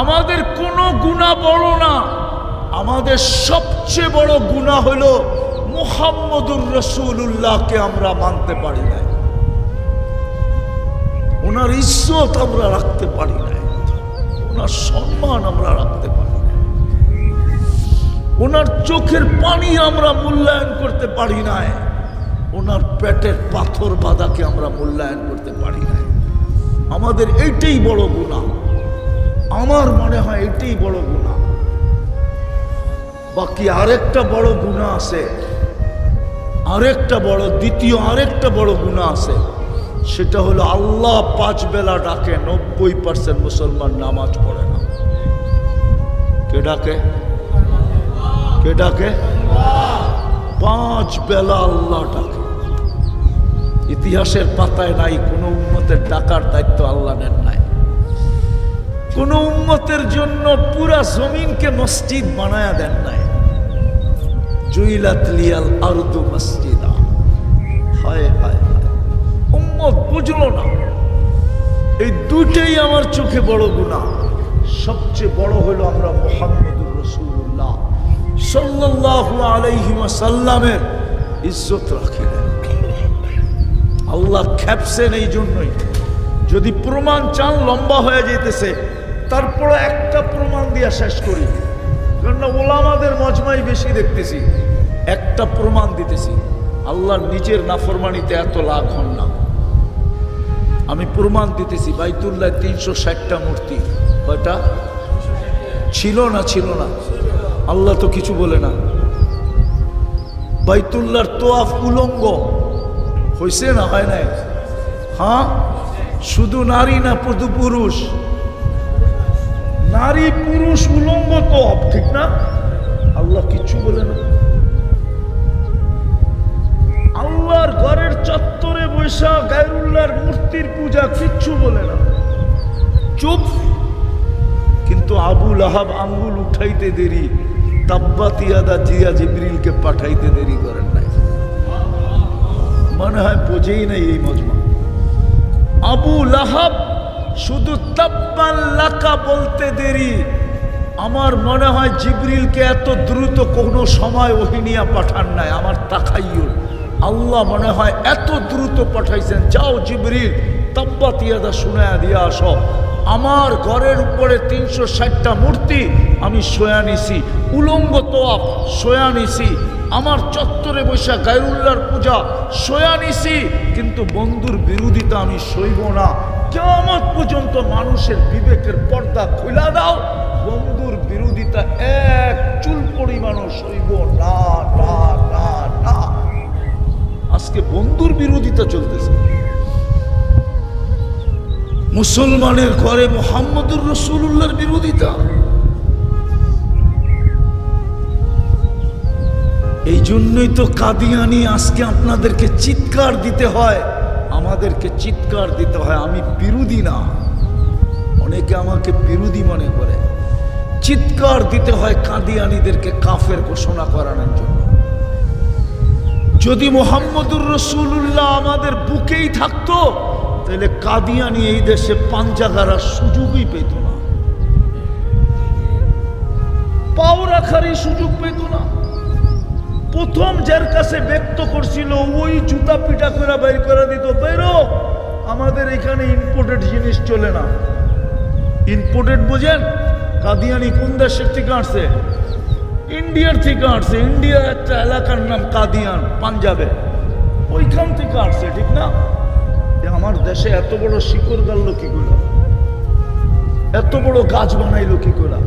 আমাদের কোনো গুণা বড় না। আমাদের সবচেয়ে বড় গুণা হলো মুহাম্মদুর রসুল্লাহকে আমরা মানতে পারি না ওনার ইজ্জত আমরা রাখতে পারি না ওনার সম্মান আমরা রাখতে পারি না ওনার চোখের পানি আমরা মূল্যায়ন করতে পারি না ওনার পেটের পাথর বাঁধাকে আমরা মূল্যায়ন করতে পারি না আমাদের এইটাই বড় গুণা। আমার মনে হয় এটাই বড় গুণা। বাকি আরেকটা বড় গুণা আছে। আরেকটা বড়, দ্বিতীয় আরেকটা বড় গুণা আছে। সেটা হলো আল্লাহ পাঁচ বেলা ডাকে, নব্বই পার্সেন্ট মুসলমান নামাজ পড়ে না। কে ডাকে? কে ডাকে? পাঁচ বেলা আল্লাহ ডাকে। ইতিহাসের পাতায় নাই, কোনো উন্মতের ডাকার দায়িত্ব আল্লাহ নেন নাই। কোন উন্মতের জন্য পুরা জমিনকে মসজিদ বানায়া দেন নাই। জুইলাত লিয়াল আরদু মসজিদা। হায় হায় উম্মত বুঝলো না। এই দুইটাই আমার চোখে বড় গুণা সবচেয়ে বড় হলো আমরা মোহাম্মদুর রসুল্লাহ সাল্লাল্লাহু আলাইহি ওয়াসাল্লামের ইজ্জত রাখি আল্লাহ খ্যাপসেন এই জন্যই। যদি প্রমাণ চান লম্বা হয়ে যেতেছে তারপরে একটা প্রমাণ দিয়া শেষ করি। কারণ ওলামাদের মজমাই বেশি দেখতেছি। একটা প্রমাণ দিতেছি আল্লাহর নিজের নাফরমানিতে এত লাভ হন না। আমি প্রমাণ দিতেছি, বাইতুল্লাহ তিনশো ষাটটা মূর্তি। কয়টা? ছিল না ছিল না। আল্লাহ তো কিছু বলে না। বাইতুল্লাহর তোয়াফ উলঙ্গ। হয়েছে না, হয় নাই? হ্যাঁ? শুধু নারী না পুরুষ? নারী পুরুষ উলঙ্গ তো ঠিক না? আল্লাহ কিচ্ছু বলে না। আল্লাহর ঘরের চত্বরে বৈশা গায়রুল্লাহর মূর্তির পূজা কিচ্ছু বলে না। চুপ। কিন্তু আবুল আহাব আঙ্গুল উঠাইতে দেরি তাব্বাতিয়াদা জিয়া জিবরিলকে পাঠাইতে দেরি করেন নাই। মনে হয় বোঝেই নাই এই মজমা। আবু লাহাব শুধু তাব্বাল্লাকা বলতে দেরি। আমার মনে হয় জিবরিলকে এত দ্রুত কোনো সময় ওহিনিয়া পাঠান নাই, আমার তাকাইও আল্লাহ মনে হয় এত দ্রুত পাঠাইছেন, যাও জিবরিল তাব্বাতিয়াদা শুনে দিয়ে আসো। আমার ঘরের উপরে তিনশো ষাটটা মূর্তি আমি সোয়া নিছি, উলঙ্গ তোয়াপ সোয়া নিছি। আমার চত্বরে বৈশা গায়রুল্লাহর পূজা, সোয়া নিছি, কিন্তু বন্ধুর বিরোধিতা আমি সইব না। কেমন পর্যন্ত মানুষের বিবেকের পর্দা খুলা দাও। বন্ধুর বিরোধিতা এক চুল পরিমাণও সইব না আজকে বন্ধুর বিরোধিতা চলতেছে। মুসলমানের ঘরে মোহাম্মদুর রসুল্লাহর বিরোধিতা। এই জন্যই তো কাদিয়ানি আজকে আপনাদেরকে চিৎকার দিতে হয়। আমাদেরকে চিৎকার দিতে হয়, আমি বিরোধী না। অনেকে আমাকে বিরোধী মনে করে। চিৎকার দিতে হয় কাদিয়ানিদেরকে কাফের ঘোষণা করানোর জন্য। যদি মোহাম্মদুর রসুল্লাহ আমাদের বুকেই থাকতো, তাহলে কাদিয়ানি এই দেশে পাঞ্জা গাড়ার সুযোগই পেত না। পাও রাখারই সুযোগ পেত না। প্রথম যার কাছে ব্যক্ত করছিল, ওই জুতা পিটা করে বের করে আমাদের এখানে ইম্পোর্টেড জিনিস চলে না। ইম্পোর্টেড বুঝেন? কাদিয়ানি কোন দেশের থেকে আসছে ইন্ডিয়ার থেকে আসছে ইন্ডিয়ার একটা এলাকার নাম কাদিয়ান, পাঞ্জাবে। ওইখান থেকে আসছে ঠিক না? যে আমার দেশে এত বড় শিকড় গাড়লো কি করে? এত বড় গাছ বানাইলো কি করে?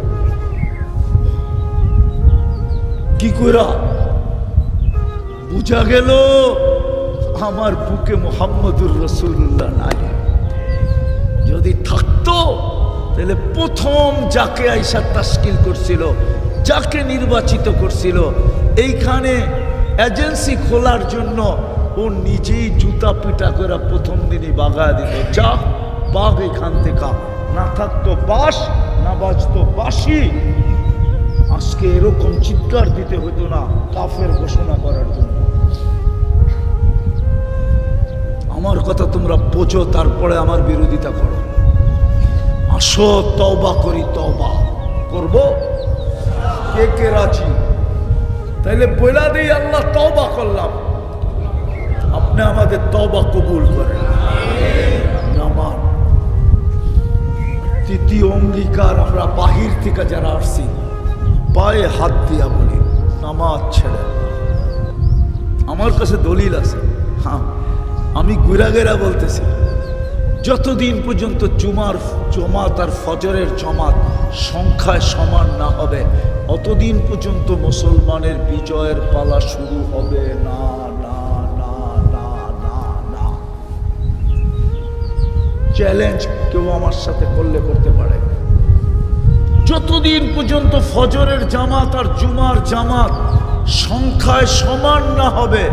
কি কইরা? বুঝা গেল? আমার বুকে মোহাম্মদুর রসুল্লাহ নাই যদি থাকতো, তাহলে প্রথম যাকে আইসা তাস্কিল করছিল, যাকে নির্বাচিত করছিল, এইখানে এজেন্সি খোলার জন্য ও নিজেই জুতা পিটা করে প্রথম দিনই বাগা দিত যা, বাঘ এখান থেকে। না থাকতো বাস না বাজতো বাসি আজকে এরকম চিৎকার দিতে হতো না কাফের ঘোষণা করার জন্য। আমার কথা তোমরা বোঝো, তারপরে আমার বিরোধিতা করো। আসো, তওবা করি, তওবা। করব? কে কে রাজি? তাইলে বইলা দিই, আল্লাহ তওবা করলাম। আপনি আমাদের তওবা কবুল করেন। তৃতীয় অঙ্গীকার আমরা বাহির থেকে যারা আসছি, পায়ে হাত দিয়া বলি, নামাজ ছেড়ে। আমার কাছে দলিল আছে। হ্যাঁ। আমি গুড়াগেরা বলতেছি। যতদিন পর্যন্ত জুমার, জমাত আর ফজরের জমাত সংখ্যায় সমান না হবে, অতদিন পর্যন্ত মুসলমানের বিজয়ের পালা শুরু হবে। না না না না না না। চ্যালেঞ্জ কেউ আমার সাথে করলে করতে পারে। যতদিন পর্যন্ত ফজরের জামাত আর জুমার জামাত সংখ্যায় সমান না হবে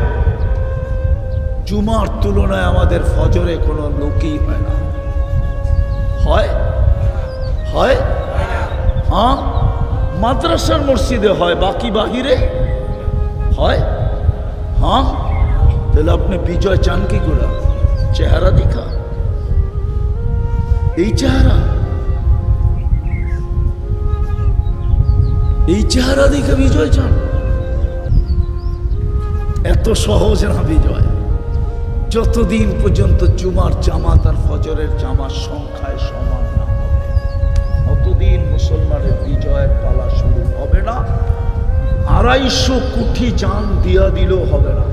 জুমার তুলনায় আমাদের ফজরে কোনো লোকই হয় না। হয়? হয়? হ্যাঁ? মাদ্রাসার মসজিদে হয়, বাকি বাহিরে? হয়? হ্যাঁ? তাহলে আপনি বিজয় চান কি করে? চেহারা দেখা? এই চেহারা? এই চেহারা দেখে বিজয় চান? এত সহজ না বিজয়। যতদিন পর্যন্ত জুমার জামাত আর ফজরের জামার সংখ্যায় সমান না হবে অতদিন মুসলমানের বিজয়ের পালা শুরু হবে না। আড়াইশো কোটি জান দিয়া দিলেও হবে না।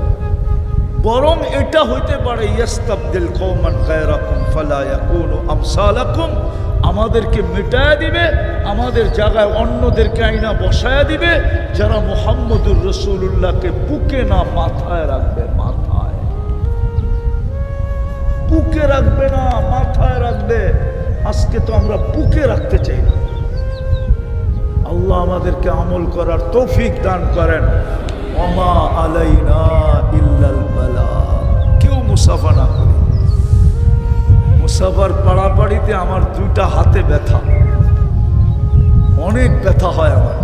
বরং এটা হইতে পারে, ইয়াস্তাবদিল কওমান গায়রাকুম ফালা ইয়াকুনু আমসালাকুম। আমাদেরকে মেটায়া দিবে, আমাদের জায়গায় অন্যদেরকে আইনা বসায়া দিবে, যারা মোহাম্মদুর রসুল্লাহকে বুকে না মাথায় রাখবে বুকে রাখবে না, মাথায় রাখবে। আজকে তো আমরা বুকে রাখতে চাই না। আল্লাহ আমাদেরকে আমল করার তৌফিক দান করেন। অমা আলাইনা ইল্লাল বালা। কেউ মুসাফা না করে। মুসাফার পাড়াপাড়িতে আমার দুইটা হাতে ব্যথা। অনেক ব্যথা হয় আমার।